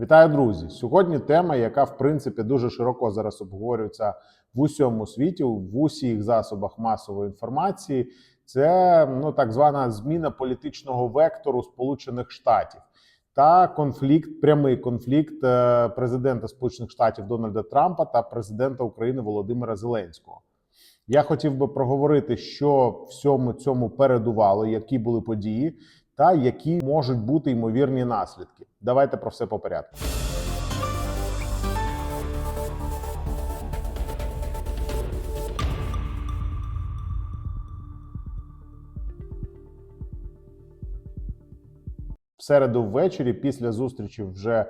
Вітаю, друзі! Сьогодні тема, яка в принципі дуже широко зараз обговорюється в усьому світі, в усіх засобах масової інформації. Це ну так звана зміна політичного вектору Сполучених Штатів та конфлікт, прямий конфлікт е, президента Сполучених Штатів Дональда Трампа та президента України Володимира Зеленського. Я хотів би проговорити, що всьому цьому передувало, які були події, та які можуть бути ймовірні наслідки. Давайте про все по порядку. В середу ввечері, після зустрічі вже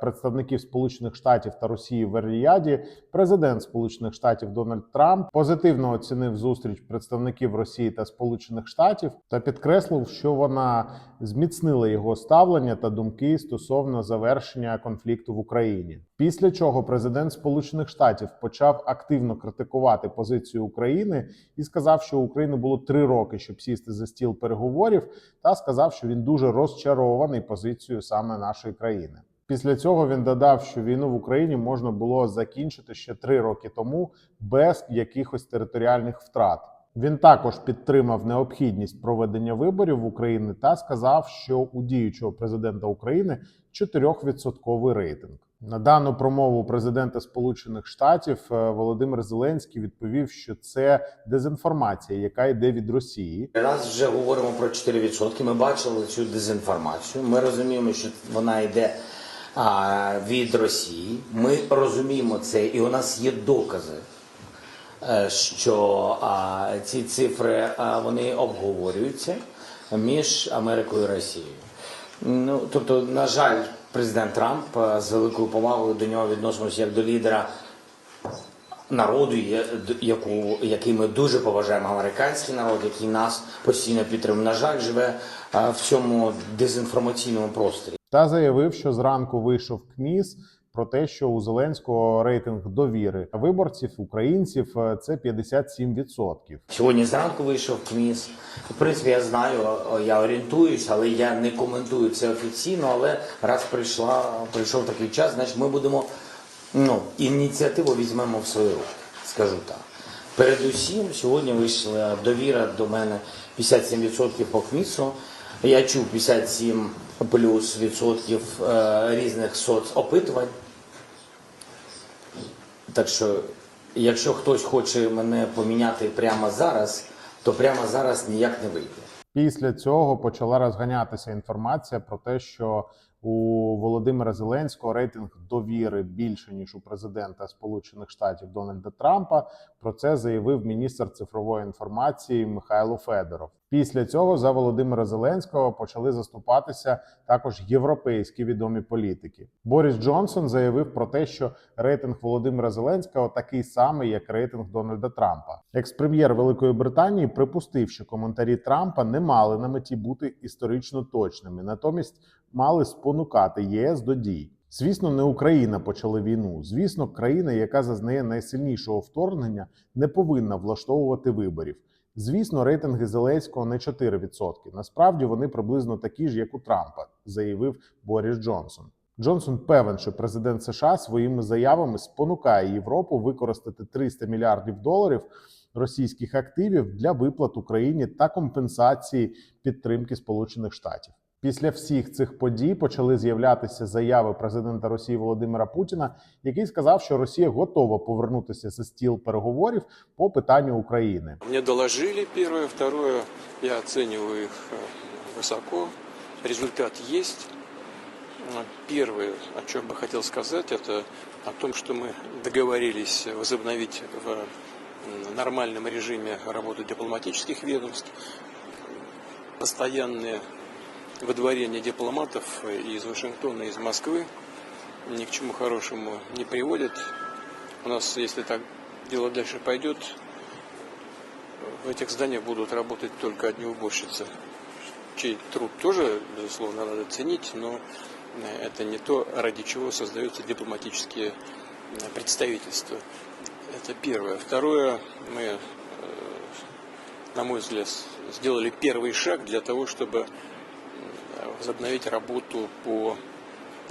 представників Сполучених Штатів та Росії в Ріяді, президент Сполучених Штатів Дональд Трамп позитивно оцінив зустріч представників Росії та Сполучених Штатів та підкреслив, що вона зміцнила його ставлення та думки стосовно завершення конфлікту в Україні. Після чого президент Сполучених Штатів почав активно критикувати позицію України і сказав, що у України було три роки, щоб сісти за стіл переговорів, та сказав, що він дуже розчарований позицією саме нашої країни. Після цього він додав, що війну в Україні можна було закінчити ще три роки тому без якихось територіальних втрат. Він також підтримав необхідність проведення виборів в Україні та сказав, що у діючого президента України 4% рейтинг. На дану промову президента Сполучених Штатів е, Володимир Зеленський відповів, що це дезінформація, яка йде від Росії, Раз вже говоримо про 4%, ми бачили цю дезінформацію. Ми розуміємо, що вона йде від Росії. Ми розуміємо це, і у нас є докази, е, що ці цифри вони обговорюються між Америкою і Росією. Ну, тобто, на жаль, президент Трамп е, з великою повагою до нього відносимося як до лідера народу, яку, який ми дуже поважаємо, американський народ, який нас постійно підтримує. На жаль, живе в цьому дезінформаційному просторі. та заявив, що зранку вийшов КМІС про те, що у Зеленського рейтинг довіри виборців українців е, це 57%. Сьогодні зранку вийшов КМІС. В принципі, я знаю, я орієнтуюсь, але я не коментую це офіційно. Але раз прийшла, прийшов такий час, значить ми будемо ну, ініціативу візьмемо в свої руки, скажу так. Передусім, сьогодні вийшла довіра до мене 57% по КМІСу. Я чув 57 плюс відсотків е, різних соцопитувань. Так що, якщо хтось хоче мене поміняти прямо зараз, то прямо зараз ніяк не вийде. Після цього почала розганятися інформація про те, що у Володимира Зеленського рейтинг довіри більше ніж у президента Сполучених Штатів Дональда Трампа. Про це заявив міністр цифрової інформації Михайло Федоров. Після цього за Володимира Зеленського почали заступатися також європейські відомі політики. Борис Джонсон заявив про те, що рейтинг Володимира Зеленського такий самий, як рейтинг Дональда Трампа. Екс-прем'єр Великої Британії припустив, що коментарі Трампа не мали на меті бути історично точними, натомість мали спонукати ЄС до дій. Звісно, не Україна почала війну. Звісно, країна, яка зазнає найсильнішого вторгнення, не повинна влаштовувати виборів. Звісно, рейтинги Зеленського не 4%. Насправді вони приблизно такі ж, як у Трампа, заявив Борис Джонсон. Джонсон певен, що президент США своїми заявами спонукає Європу використати 300 мільярдів доларів російських активів для виплат Україні та компенсації підтримки Сполучених Штатів. Після всіх цих подій почали з'являтися заяви президента Росії Володимира Путіна, який сказав, що Росія готова повернутися за стіл переговорів по питанню України. Мне доложили первое, второе, я оцениваю их э, высоко. Результат есть. А, Первое, о чем бы хотел сказать, это о том, что мы договорились возобновить в м, нормальном режиме работу дипломатических ведомств. Постоянное выдворение дипломатов из Вашингтона, из Москвы ни к чему хорошему не приводит. У нас, если так дело дальше пойдет, в этих зданиях будут работать только одни уборщицы, чей труд тоже, безусловно, надо ценить, но э, это не то, ради чего создаются дипломатические э, представительства. Это первое. Второе, мы, э, на мой взгляд, сделали первый шаг для того, чтобы э, возобновить работу по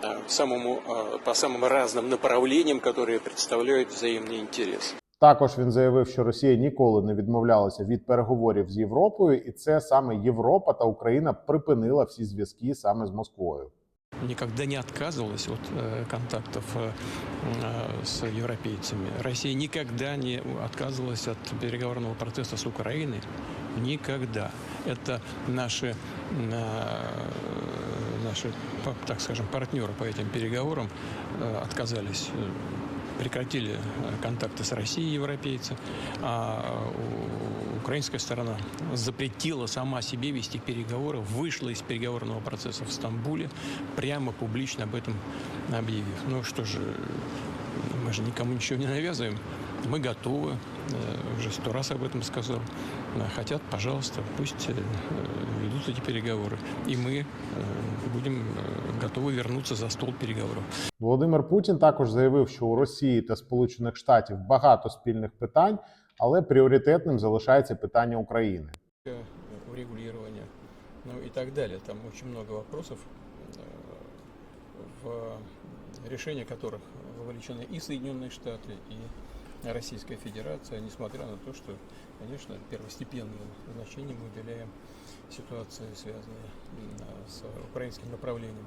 э, самому, э, по самым разным направлениям, которые представляют взаимный интерес. Також він заявив, що Росія ніколи не відмовлялася від переговорів з Європою, і це саме Європа та Україна припинила всі зв'язки саме з Москвою. никогда не отказывалась от э, контактов э, э, с европейцами. Россия никогда не отказывалась от переговорного процесса с Украиной. Никогда. Это наши, э, наши па- так скажем, партнеры по этим переговорам э, отказались, э, прекратили э, контакты с Россией европейцы, а у- украинская сторона запретила сама себе вести переговоры, вышла из переговорного процесса в Стамбуле, прямо публично об этом объявив. Ну что же, мы же никому ничего не навязываем. Мы готовы, э, уже сто раз об этом сказал. Э, Хотят, пожалуйста, пусть э, ведут эти переговоры. И мы э, будем э, готовы вернуться за стол переговоров. Володимир Путін також заявив, що у Росії та Сполучених Штатів багато спільних питань, але пріоритетним залишається питання України. э, урегулирования, ну и так далее. Там очень много вопросов, э, в решение которых вовлечены и Соединенные Штаты, и Российская Федерация, несмотря на то, что, конечно, первостепенное значение мы уделяем ситуации, связанной м, с украинским направлением.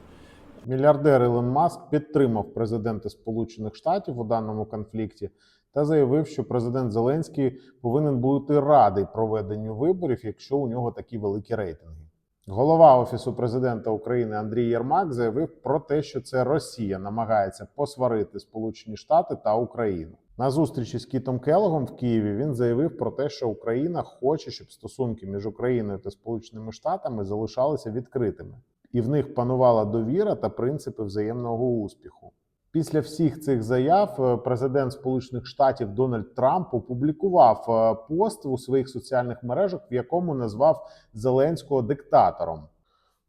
Мільярдер Ілон Маск підтримав президента Сполучених Штатів у даному конфлікті та заявив, що президент Зеленський повинен бути радий проведенню виборів, якщо у нього такі великі рейтинги. Голова офісу президента України Андрій Єрмак заявив про те, що це Росія намагається посварити Сполучені Штати та Україну. На зустрічі з Кітом Келлогом в Києві він заявив про те, що Україна хоче, щоб стосунки між Україною та Сполученими Штатами залишалися відкритими і в них панувала довіра та принципи взаємного успіху. Після всіх цих заяв е, президент Сполучених Штатів Дональд Трамп опублікував е, пост у своїх соціальних мережах, в якому назвав Зеленського диктатором.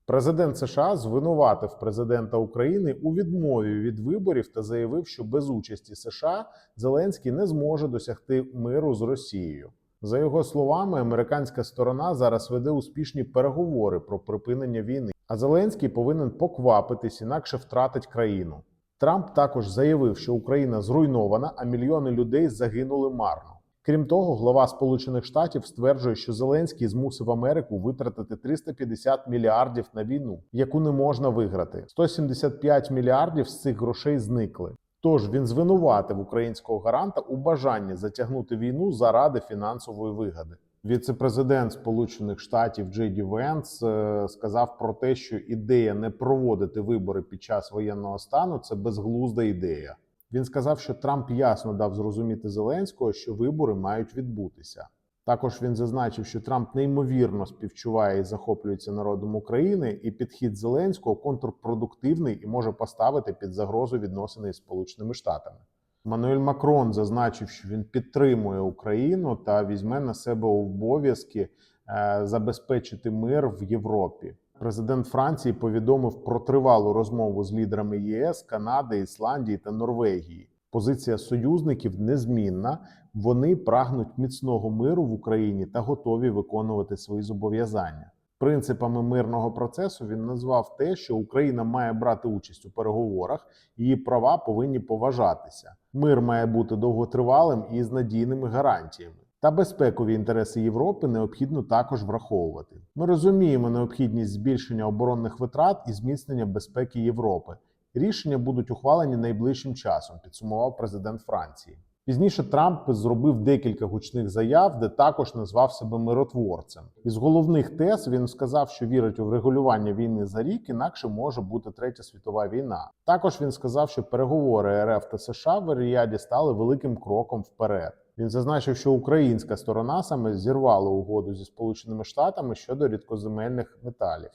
Президент США звинуватив президента України у відмові від виборів та заявив, що без участі США Зеленський не зможе досягти миру з Росією. За його словами, американська сторона зараз веде успішні переговори про припинення війни, а Зеленський повинен поквапитись, інакше втратить країну. Трамп також заявив, що Україна зруйнована, а мільйони людей загинули марно. Крім того, глава Сполучених Штатів стверджує, що Зеленський змусив Америку витратити 350 мільярдів на війну, яку не можна виграти. 175 мільярдів з цих грошей зникли. Тож він звинуватив українського гаранта у бажанні затягнути війну заради фінансової вигоди. Віце-президент Сполучених Штатів Джей Ді Венс е, сказав про те, що ідея не проводити вибори під час воєнного стану це безглузда ідея. Він сказав, що Трамп ясно дав зрозуміти Зеленського, що вибори мають відбутися. Також він зазначив, що Трамп неймовірно співчуває і захоплюється народом України, і підхід Зеленського контрпродуктивний і може поставити під загрозу відносини із Сполученими Штатами. Мануель Макрон зазначив, що він підтримує Україну та візьме на себе обов'язки е, забезпечити мир в Європі. Президент Франції повідомив про тривалу розмову з лідерами ЄС, Канади, Ісландії та Норвегії. Позиція союзників незмінна. Вони прагнуть міцного миру в Україні та готові виконувати свої зобов'язання. Принципами мирного процесу він назвав те, що Україна має брати участь у переговорах, її права повинні поважатися. Мир має бути довготривалим і з надійними гарантіями. Та безпекові інтереси Європи необхідно також враховувати. Ми розуміємо необхідність збільшення оборонних витрат і зміцнення безпеки Європи. Рішення будуть ухвалені найближчим часом, підсумував президент Франції. Пізніше Трамп зробив декілька гучних заяв, де також назвав себе миротворцем. Із головних тез він сказав, що вірить у врегулювання війни за рік, інакше може бути третя світова війна. Також він сказав, що переговори РФ та США в Ріаді стали великим кроком вперед. Він зазначив, що українська сторона саме зірвала угоду зі Сполученими Штатами щодо рідкоземельних металів.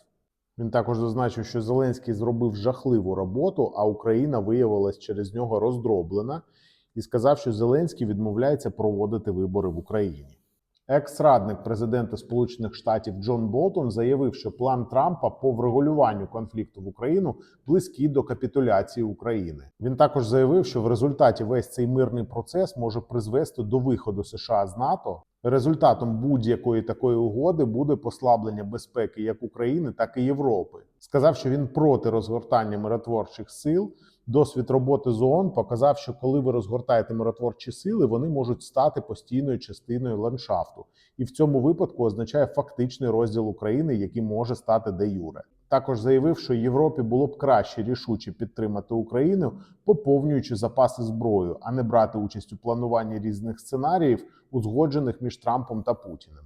Він також зазначив, що Зеленський зробив жахливу роботу, а Україна виявилась через нього роздроблена, і сказав, що Зеленський відмовляється проводити вибори в Україні. Екс-радник президента Сполучених Штатів Джон Болтон заявив, що план Трампа по врегулюванню конфлікту в Україну близький до капітуляції України. Він також заявив, що в результаті весь цей мирний процес може призвести до виходу США з НАТО. Результатом будь-якої такої угоди буде послаблення безпеки як України, так і Європи. Сказав, що він проти розгортання миротворчих сил. Досвід роботи з ООН показав, що коли ви розгортаєте миротворчі сили, вони можуть стати постійною частиною ландшафту, і в цьому випадку означає фактичний розділ України, який може стати де юре. Також заявив, що Європі було б краще рішуче підтримати Україну, поповнюючи запаси зброю, а не брати участь у плануванні різних сценаріїв, узгоджених між Трампом та Путіним.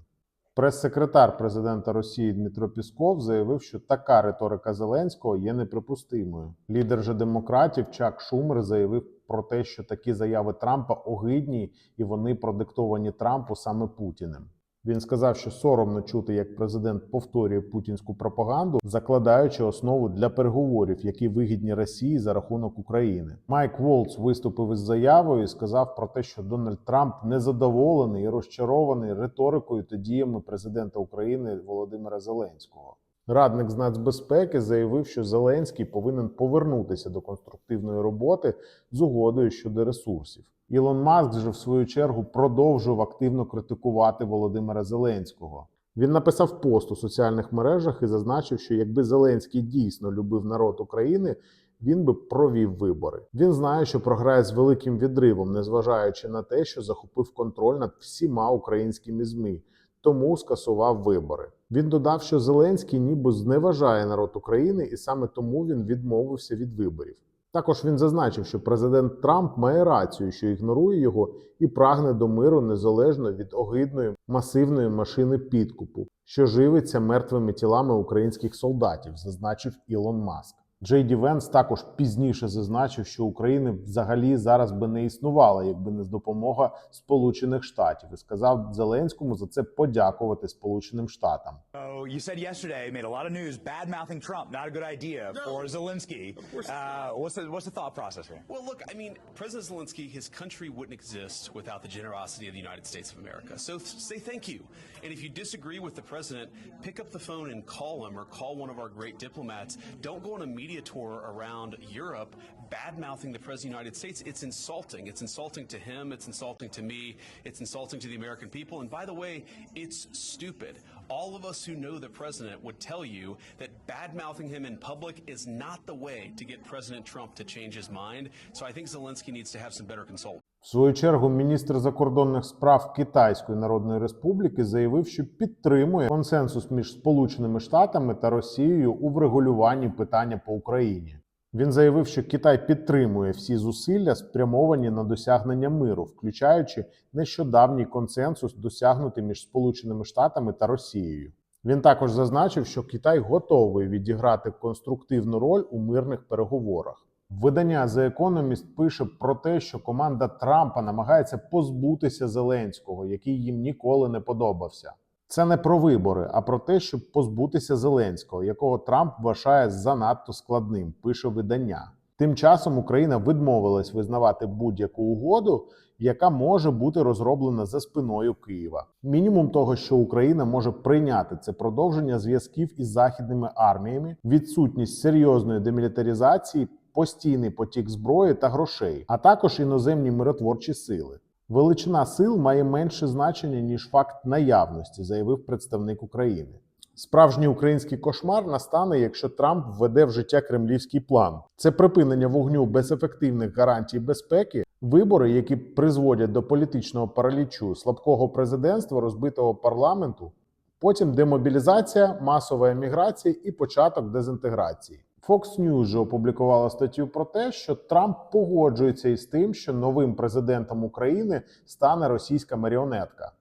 Прес-секретар президента Росії Дмитро Пісков заявив, що така риторика Зеленського є неприпустимою. Лідер же демократів Чак Шумер заявив про те, що такі заяви Трампа огидні і вони продиктовані Трампу саме Путіним. Він сказав, що соромно чути, як президент повторює путінську пропаганду, закладаючи основу для переговорів, які вигідні Росії за рахунок України. Майк Волц виступив із заявою і сказав про те, що Дональд Трамп незадоволений і розчарований риторикою та діями президента України Володимира Зеленського. Радник з нацбезпеки заявив, що Зеленський повинен повернутися до конструктивної роботи з угодою щодо ресурсів. Ілон Маск же в свою чергу продовжував активно критикувати Володимира Зеленського. Він написав пост у соціальних мережах і зазначив, що якби Зеленський дійсно любив народ України, він би провів вибори. Він знає, що програє з великим відривом, незважаючи на те, що захопив контроль над всіма українськими змі, тому скасував вибори. Він додав, що Зеленський ніби зневажає народ України, і саме тому він відмовився від виборів. Також він зазначив, що президент Трамп має рацію, що ігнорує його і прагне до миру незалежно від огидної масивної машини підкупу, що живиться мертвими тілами українських солдатів, зазначив Ілон Маск. Джей Ді Венс також пізніше зазначив, що України взагалі зараз би не існувала, якби не допомога Сполучених Штатів, і сказав Зеленському за це подякувати Сполученим Штатам. So you said yesterday, made a lot of news, bad mouthing Trump, not a good idea for Zelensky. course Uh, what's the what's the thought process here? Well, look, I mean, President Zelensky, his country wouldn't exist without the generosity of the United States of America. So th- say thank you. And if you disagree with the president, pick up the phone and call him or call one of our great diplomats. Don't go on a media tour around Europe bad mouthing the president of the United States. It's insulting. It's insulting to him. It's insulting to me. It's insulting to the American people. And by the way, it's stupid. All of us who know the president would tell you that bad mouthing him in public is not the way to get President Trump to change his mind. So I think Zelensky needs to have some better consultants. В свою чергу міністр закордонних справ Китайської Народної Республіки заявив, що підтримує консенсус між Сполученими Штатами та Росією у врегулюванні питання по Україні. Він заявив, що Китай підтримує всі зусилля, спрямовані на досягнення миру, включаючи нещодавній консенсус, досягнутий між Сполученими Штатами та Росією. Він також зазначив, що Китай готовий відіграти конструктивну роль у мирних переговорах. Видання The Economist пише про те, що команда Трампа намагається позбутися Зеленського, який їм ніколи не подобався. Це не про вибори, а про те, щоб позбутися Зеленського, якого Трамп вважає занадто складним, пише видання. Тим часом Україна відмовилась визнавати будь-яку угоду, яка може бути розроблена за спиною Києва. Мінімум того, що Україна може прийняти це продовження зв'язків із західними арміями, відсутність серйозної демілітаризації, постійний потік зброї та грошей, а також іноземні миротворчі сили. Величина сил має менше значення ніж факт наявності, заявив представник України. Справжній український кошмар настане, якщо Трамп введе в життя кремлівський план. Це припинення вогню без ефективних гарантій безпеки, вибори, які призводять до політичного паралічу, слабкого президентства, розбитого парламенту, потім демобілізація, масова еміграція і початок дезінтеграції. Fox News же опублікувала статтю про те, що Трамп погоджується із тим, що новим президентом України стане російська маріонетка.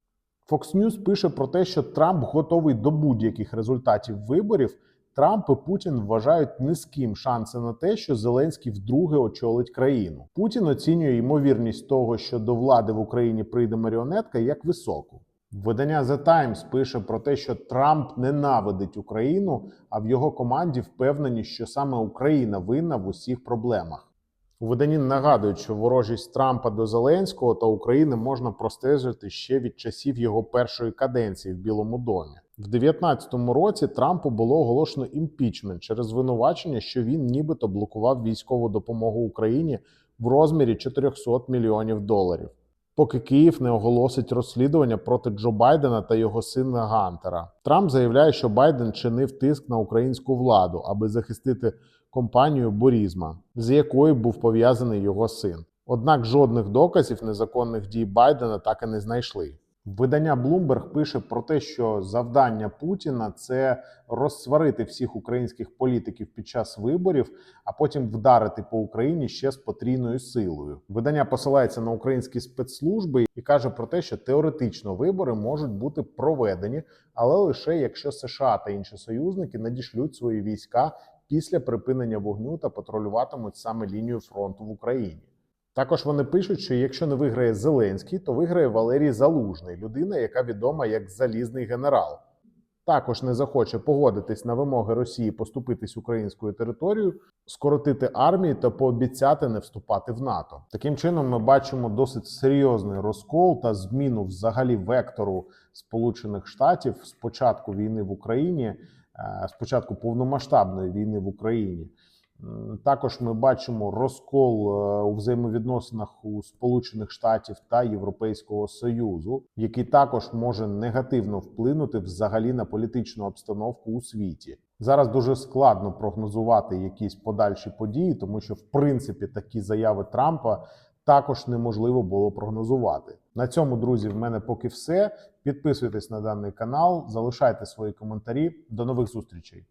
Fox News пише про те, що Трамп готовий до будь-яких результатів виборів. Трамп і Путін вважають низьким шанси на те, що Зеленський вдруге очолить країну. Путін оцінює ймовірність того, що до влади в Україні прийде маріонетка, як високу. Видання The Times пише про те, що Трамп ненавидить Україну, а в його команді впевнені, що саме Україна винна в усіх проблемах. У виданні нагадують, що ворожість Трампа до Зеленського та України можна простежити ще від часів його першої каденції в Білому домі. В 2019 році Трампу було оголошено імпічмент через звинувачення, що він нібито блокував військову допомогу Україні в розмірі 400 мільйонів доларів. Поки Київ не оголосить розслідування проти Джо Байдена та його сина Гантера. Трамп заявляє, що Байден чинив тиск на українську владу, аби захистити компанію Бурізма, з якою був пов'язаний його син. Однак жодних доказів незаконних дій Байдена так і не знайшли. Видання Bloomberg пише про те, що завдання Путіна це розсварити всіх українських політиків під час виборів, а потім вдарити по Україні ще з потрійною силою. Видання посилається на українські спецслужби і каже про те, що теоретично вибори можуть бути проведені, але лише якщо США та інші союзники надішлють свої війська після припинення вогню та патрулюватимуть саме лінію фронту в Україні. Також вони пишуть, що якщо не виграє Зеленський, то виграє Валерій Залужний, людина, яка відома як залізний генерал. Також не захоче погодитись на вимоги Росії поступитись українською територією, скоротити армію та пообіцяти не вступати в НАТО. Таким чином, ми бачимо досить серйозний розкол та зміну взагалі вектору Сполучених Штатів з початку війни в Україні, е, з початку повномасштабної війни в Україні. Також ми бачимо розкол е, у взаємовідносинах у Сполучених Штатів та Європейського Союзу, який також може негативно вплинути взагалі на політичну обстановку у світі. Зараз дуже складно прогнозувати якісь подальші події, тому що в принципі такі заяви Трампа також неможливо було прогнозувати. На цьому, друзі, в мене поки все. Підписуйтесь на даний канал, залишайте свої коментарі. До нових зустрічей.